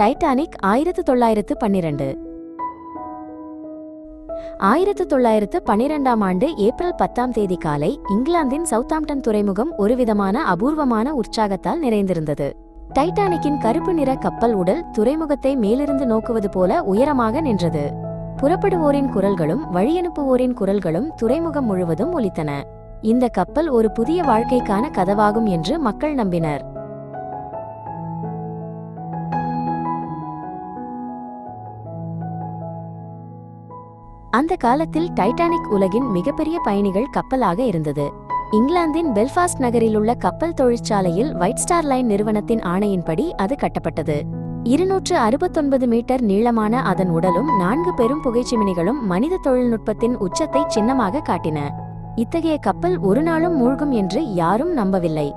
Titanic ஆயிரத்து தொள்ளாயிரத்து பன்னிரண்டு. ஆயிரத்து தொள்ளாயிரத்து பன்னிரெண்டாம் ஆண்டு ஏப்ரல் பத்தாம் தேதி காலை இங்கிலாந்தின் சவுத்தாம்டன் துறைமுகம் ஒருவிதமான அபூர்வமான உற்சாகத்தால் நிறைந்திருந்தது. டைட்டானிக்கின் கருப்பு நிற கப்பல் உடல் துறைமுகத்தை மேலிருந்து நோக்குவது போல உயரமாக நின்றது. புறப்படுவோரின் குரல்களும் வழியனுப்புவோரின் குரல்களும் துறைமுகம் முழுவதும் ஒலித்தன. இந்த கப்பல் ஒரு புதிய வாழ்க்கைக்கான கதவாகும் என்று மக்கள் நம்பினர். அந்த காலத்தில் டைட்டானிக் உலகின் மிகப்பெரிய பயணிகள் கப்பலாக இருந்தது. இங்கிலாந்தின் பெல்ஃபாஸ்ட் நகரில் உள்ள கப்பல் தொழிற்சாலையில் ஒயிட் ஸ்டார் லைன் நிறுவனத்தின் ஆணையின்படி அது கட்டப்பட்டது. இருநூற்று அறுபத்தொன்பது மீட்டர் நீளமான அதன் உடலும் நான்கு பெரும் புகைச்சிமினிகளும் மனித தொழில்நுட்பத்தின் உச்சத்தை சின்னமாக காட்டின. இத்தகைய கப்பல் ஒரு நாளும் மூழ்கும் என்று யாரும் நம்பவில்லை.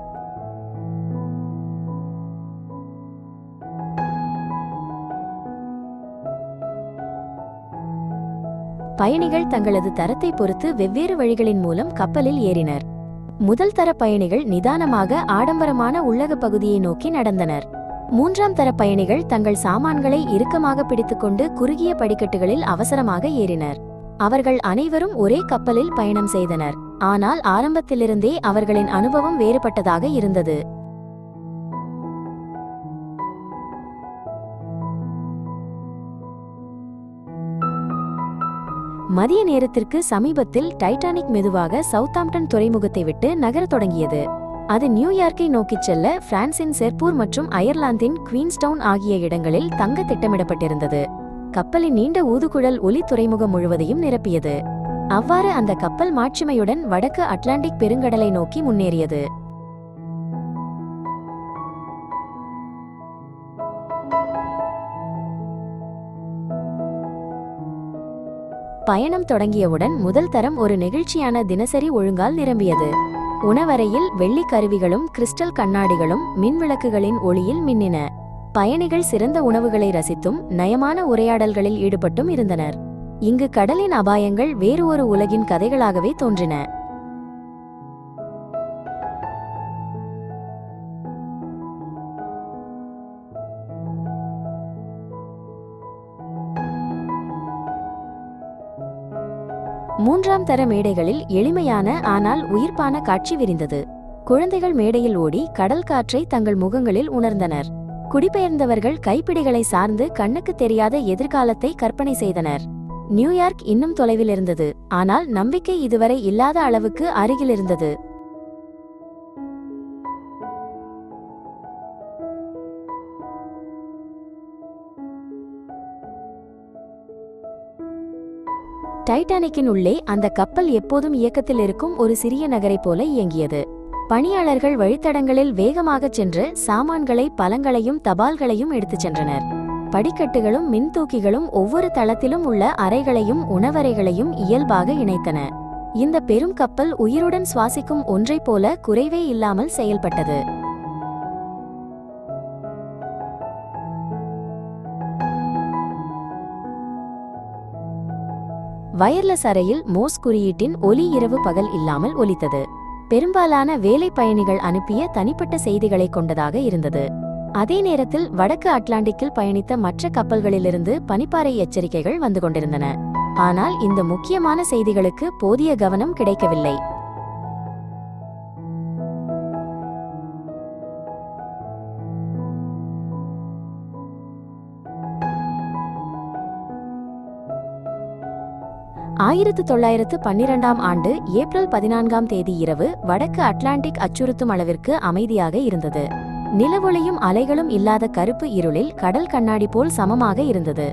பயணிகள் தங்களது தரத்தை பொறுத்து வெவ்வேறு வழிகளின் மூலம் கப்பலில் ஏறினர். முதல் தர பயணிகள் நிதானமாக ஆடம்பரமான உள்ளக பகுதியை நோக்கி நடந்தனர். மூன்றாம் தர பயணிகள் தங்கள் சாமான்களை இறுக்கமாக பிடித்துக்கொண்டு குறுகிய படிக்கட்டுகளில் அவசரமாக ஏறினர். அவர்கள் அனைவரும் ஒரே கப்பலில் பயணம் செய்தனர். ஆனால் ஆரம்பத்திலிருந்தே அவர்களின் அனுபவம் வேறுபட்டதாக இருந்தது. மதிய நேரத்திற்கு சமீபத்தில் டைட்டானிக் மெதுவாக சவுத்தாம்டன் துறைமுகத்தை விட்டு நகரத் தொடங்கியது. அது நியூயார்க்கை நோக்கிச் செல்ல பிரான்சின் செர்பூர் மற்றும் அயர்லாந்தின் குவீன்ஸ்டவுன் ஆகிய இடங்களில் தங்க திட்டமிடப்பட்டிருந்தது. கப்பலின் நீண்ட ஊதுகுழல் ஒலி துறைமுகம் முழுவதையும் நிரப்பியது. அவ்வாறு அந்த கப்பல் மாட்சிமையுடன் வடக்கு அட்லாண்டிக் பெருங்கடலை நோக்கி முன்னேறியது. பயணம் தொடங்கியவுடன் முதல் தரம் ஒரு நெகிழ்ச்சியான தினசரி ஒழுங்கால் நிரம்பியது. உணவறையில் வெள்ளி கருவிகளும் கிறிஸ்டல் கண்ணாடிகளும் மின்விளக்குகளின் ஒளியில் மின்னின. பயணிகள் சிறந்த உணவுகளை ரசித்தும் நயமான உரையாடல்களில் ஈடுபட்டும் இருந்தனர். இங்கு கடலின் அபாயங்கள் வேறு ஒரு உலகின் கதைகளாகவே தோன்றின. மூன்றாம் தர மேடைகளில் எளிமையான ஆனால் உயிர்ப்பான காட்சி விரிந்தது. குழந்தைகள் மேடையில் ஓடி கடல் காற்றை தங்கள் முகங்களில் உணர்ந்தனர். குடிபெயர்ந்தவர்கள் கைப்பிடிகளை சார்ந்து கண்ணுக்கு தெரியாத எதிர்காலத்தை கற்பனை செய்தனர். நியூயார்க் இன்னும் தொலைவில் இருந்தது ஆனால் நம்பிக்கை இதுவரை இல்லாத அளவுக்கு அருகில் இருந்தது. டைட்டானிக்கின் உள்ளே அந்த கப்பல் எப்போதும் இயக்கத்தில் இருக்கும் ஒரு சிறிய நகரைப் போல இயங்கியது. பணியாளர்கள் வழித்தடங்களில் வேகமாகச் சென்று சாமான்களை பழங்களையும் தபால்களையும் எடுத்துச் சென்றனர். படிக்கட்டுகளும் மின்தூக்கிகளும் ஒவ்வொரு தளத்திலும் உள்ள அறைகளையும் உணவறைகளையும் இயல்பாக இணைத்தன. இந்த பெரும் கப்பல் உயிருடன் சுவாசிக்கும் ஒன்றைப் போல குறைவே இல்லாமல் செயல்பட்டது. வயர்லெஸ் அறையில் மோஸ் குறியீட்டின் ஒலி இரவு பகல் இல்லாமல் ஒலித்தது. பெரும்பாலான வேலை பயணிகள் அனுப்பிய தனிப்பட்ட செய்திகளை கொண்டதாக இருந்தது. அதே நேரத்தில் வடக்கு அட்லாண்டிக்கில் பயணித்த மற்ற கப்பல்களிலிருந்து பனிப்பாறை எச்சரிக்கைகள் வந்து கொண்டிருந்தன. ஆனால் இந்த முக்கியமான செய்திகளுக்கு போதிய கவனம் கிடைக்கவில்லை. ஆயிரத்து தொள்ளாயிரத்து பன்னிரெண்டாம் ஆண்டு ஏப்ரல் பதினான்காம் தேதி இரவு வடக்கு அட்லாண்டிக் அச்சுறுத்தும் அளவிற்கு அமைதியாக இருந்தது. நிலவொளியும் அலைகளும் இல்லாத கருப்பு இருளில் கடல் கண்ணாடி போல் சமமாக இருந்தது.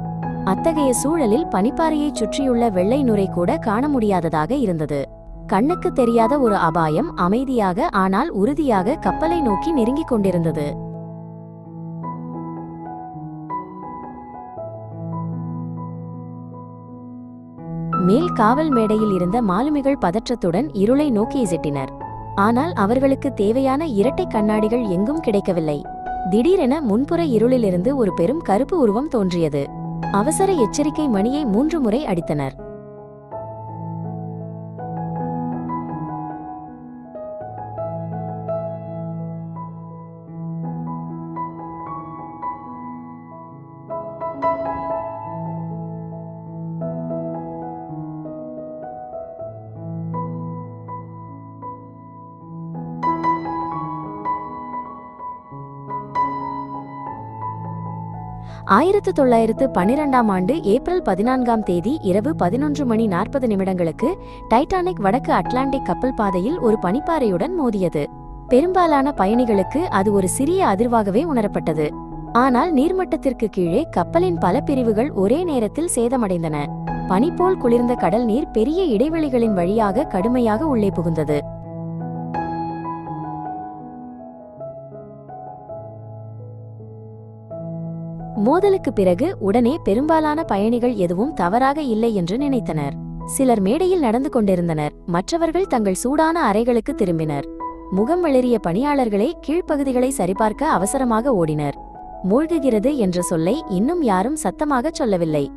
அத்தகைய சூழலில் பனிப்பாறையைச் சுற்றியுள்ள வெள்ளை நுரை கூட காண முடியாததாக இருந்தது. கண்ணுக்கு தெரியாத ஒரு அபாயம் அமைதியாக ஆனால் உறுதியாக கப்பலை நோக்கி நெருங்கிக் கொண்டிருந்தது. மேல் காவல் மேடையில் இருந்த மாலுமிகள் பதற்றத்துடன் இருளை நோக்கி இசட்டினர். ஆனால் அவர்களுக்கு தேவையான இரட்டை கண்ணாடிகள் எங்கும் கிடைக்கவில்லை. திடீரென முன்புற இருளிலிருந்து ஒரு பெரும் கருப்பு உருவம் தோன்றியது. அவசர எச்சரிக்கை மணியை மூன்று முறை அடித்தனர். ஆயிரத்து தொள்ளாயிரத்து பன்னிரெண்டாம் ஆண்டு ஏப்ரல் பதினான்காம் தேதி இரவு பதினொன்று மணி நாற்பது நிமிடங்களுக்கு டைட்டானிக் வடக்கு அட்லாண்டிக் கப்பல் பாதையில் ஒரு பனிப்பாறையுடன் மோதியது. பெரும்பாலான பயணிகளுக்கு அது ஒரு சிறிய அதிர்வாகவே உணரப்பட்டது. ஆனால் நீர்மட்டத்திற்கு கீழே கப்பலின் பல பிரிவுகள் ஒரே நேரத்தில் சேதமடைந்தன. பனிபோல் குளிர்ந்த கடல் நீர் பெரிய இடைவெளிகளின் வழியாக கடுமையாக உள்ளே புகுந்தது. மோதலுக்கு பிறகு உடனே பெரும்பாலான பயணிகள் எதுவும் தவறாக இல்லை என்று நினைத்தனர். சிலர் மேடையில் நடந்து கொண்டிருந்தனர். மற்றவர்கள் தங்கள் சூடான அறைகளுக்கு திரும்பினர். முகம் வளரிய பணியாளர்களே கீழ்ப்பகுதிகளை சரிபார்க்க அவசரமாக ஓடினர். மூழ்குகிறது என்ற சொல்லை இன்னும் யாரும் சத்தமாகச் சொல்லவில்லை.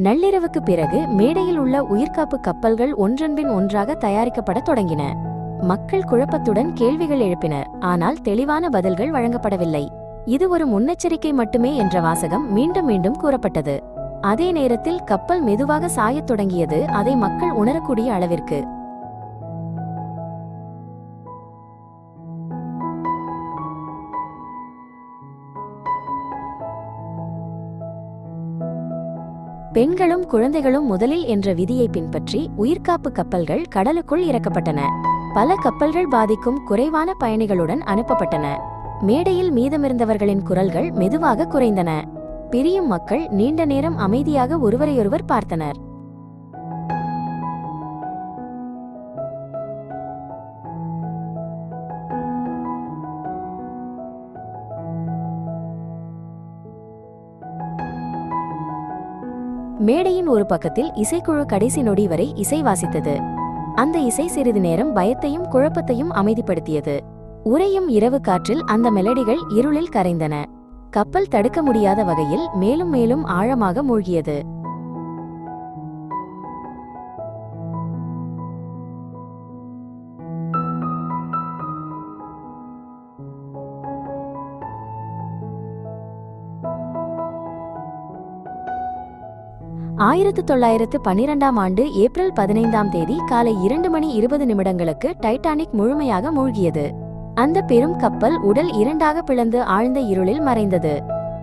நள்ளிரவுக்கு பிறகு மேடையில் உள்ள உயிர்காப்பு கப்பல்கள் ஒன்றன்பின் ஒன்றாக தயாரிக்கப்படத் தொடங்கின. மக்கள் குழப்பத்துடன் கேள்விகள் எழுப்பினர் ஆனால் தெளிவான பதில்கள் வழங்கப்படவில்லை. இது ஒரு முன்னெச்சரிக்கை மட்டுமே என்ற வாசகம் மீண்டும் மீண்டும் கூறப்பட்டது. அதே நேரத்தில் கப்பல் மெதுவாக சாயத் தொடங்கியது. அதை மக்கள் உணரக்கூடிய அளவிற்கு. பெண்களும் குழந்தைகளும் முதலில் என்ற விதியை பின்பற்றி உயிர்காப்பு கப்பல்கள் கடலுக்குள் இறக்கப்பட்டன. பல கப்பல்கள் பாதிக்கும் குறைவான பயணிகளுடன் அனுப்பப்பட்டன. மேடையில் மீதமிருந்தவர்களின் குரல்கள் மெதுவாக குறைந்தன. பிரியும் மக்கள் நீண்ட நேரம் அமைதியாக ஒருவரையொருவர் பார்த்தனர். மேடையின் ஒரு பக்கத்தில் இசைக்குழு கடைசி நொடி வரை இசை வாசித்தது. அந்த இசை சிறிது நேரம் பயத்தையும் குழப்பத்தையும் அமைதிப்படுத்தியது. உறையும் இரவு காற்றில் அந்த மெலடிகள் இருளில் கரைந்தன. கப்பல் தடுக்க முடியாத வகையில் மேலும் மேலும் ஆழமாக மூழ்கியது. ஆயிரத்து தொள்ளாயிரத்து பன்னிரெண்டாம் ஆண்டு ஏப்ரல் பதினைந்தாம் தேதி காலை இரண்டு மணி இருபது நிமிடங்களுக்கு டைட்டானிக் முழுமையாக மூழ்கியது. அந்த பெரும் கப்பல் உடல் இரண்டாக பிளந்து ஆழ்ந்த இருளில் மறைந்தது.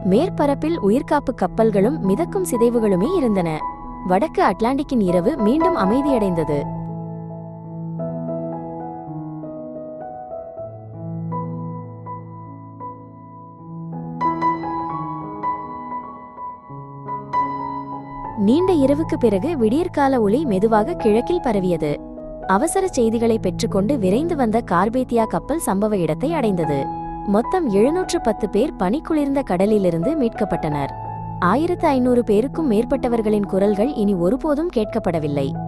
மேற்பரப்பில் உயிர்காப்பு கப்பல்களும் மிதக்கும் சிதைவுகளுமே இருந்தன. வடக்கு அட்லாண்டிக்கின் இரவு மீண்டும் அமைதியடைந்தது. நீண்ட இரவுக்கு பிறகு விடியற்கால ஒளி மெதுவாக கிழக்கில் பரவியது. அவசர செய்திகளை பெற்றுக்கொண்டு விரைந்து வந்த கார்பேத்தியா கப்பல் சம்பவ இடத்தை அடைந்தது. மொத்தம் எழுநூற்று பத்து பேர் பனிக்குளிர்ந்த கடலிலிருந்து மீட்கப்பட்டனர். ஆயிரத்து ஐநூறு பேருக்கும் மேற்பட்டவர்களின் குரல்கள் இனி ஒருபோதும் கேட்கப்படவில்லை.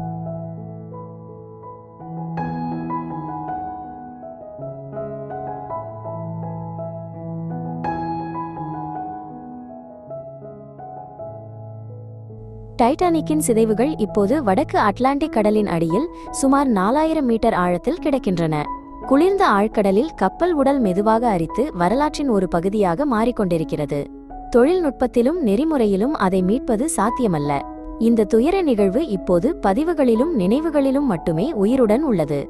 டைட்டானிக்கின் சிதைவுகள் இப்போது வடக்கு அட்லாண்டிக் கடலின் அடியில் சுமார் நாலாயிரம் மீட்டர் ஆழத்தில் கிடக்கின்றன. குளிர்ந்த ஆழ்கடலில் கப்பல் உடல் மெதுவாக அரித்து வரலாற்றின் ஒரு பகுதியாக மாறிக்கொண்டிருக்கிறது. தொழில்நுட்பத்திலும் நெறிமுறையிலும் அதை மீட்பது சாத்தியமல்ல. இந்த துயர நிகழ்வு இப்போது பதிவுகளிலும் நினைவுகளிலும் மட்டுமே உயிருடன் உள்ளது.